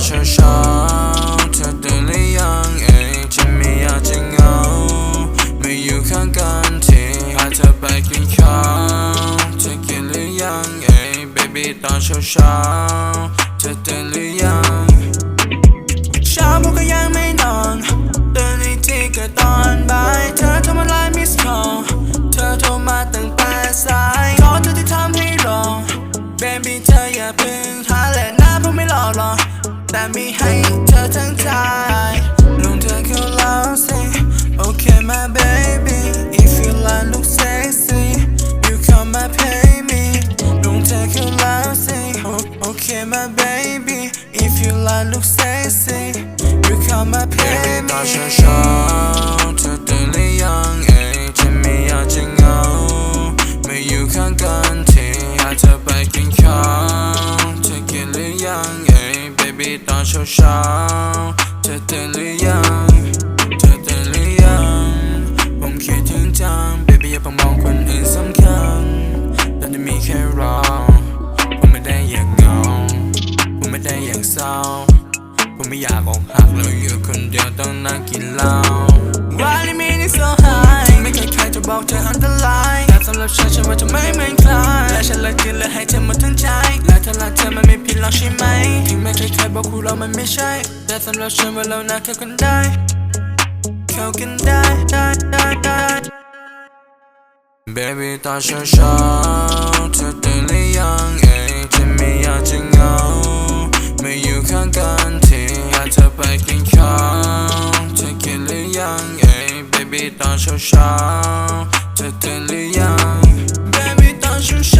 ตอนเช้าเช้าเธอตื่นหรือยังเอ้ยฉันไม่อยากจะเหงา ไม่อยู่ข้างกันทีพาเธอไปกินข้าวเธอกินหรือยังเอ้ย baby ตอนเช้าเช้าเธอตื่นหรือยังเช้าพวกก็ยังไม่นอนตื่นอีกทีก็ตอนบ่ายเธอโทรมาไลน์มิสคอลเธอโทรมาตั้งแต่สายขอเธอที่ทำให้รอ baby เธออย่าเพึ่งหาและหน้าพราะไม่หล่อหรอก แต่มีให้เธอทั้งใจลงเธอเข้าแล้วสิ okay my baby if you like look sexy you come my pay me ลงเธอเข้าแล้วสิ Oh, okay my baby if you like look sexy you come my pay me ตอนเช้า ตอนเช้าเช้าๆเธอตื่นหรือยังเธอตื่นหรือยังผมคิดถึงจัง baby อย่าเพิ่งมองคนอื่นสำคัญตอนที่มีแค่เราผมไม่ได้อยากเหงาผมไม่ได้อยากเศร้าผมไม่อยากอกหักแล้วอยู่คนเดียวต้องนั่งกินเหล้า Why you mean it so high ที่ไม่เคยใครจะบอกเธออันตรายแต่สำหรับฉันฉันว่าจะไม่เหมือนใครและฉันเลิกกินและให้เธอหมดทั้งใจ และถ้ารักเธอมันไม่ผิดหรอกใช่ไหมที่ไม่เคยใครบอกคู่เรามันไม่ใช่ แต่สำหรับฉันว่าเราน่าเข้ากันได้ เข้ากันได้ได้ได้ได้ Baby ตอนเช้าเช้าเธอตื่นหรือยังเอ้ยฉันไม่อยากจะเหงาไม่อยู่ข้างกันทีอยากเธอไปกินข้าวเธอกินหรือยังเอ้ย Baby ตอนเช้าเช้าเธอตื่นหรือยัง Baby ตอนเช้าเช้า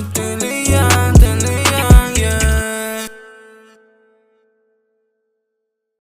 อกินหรือยัง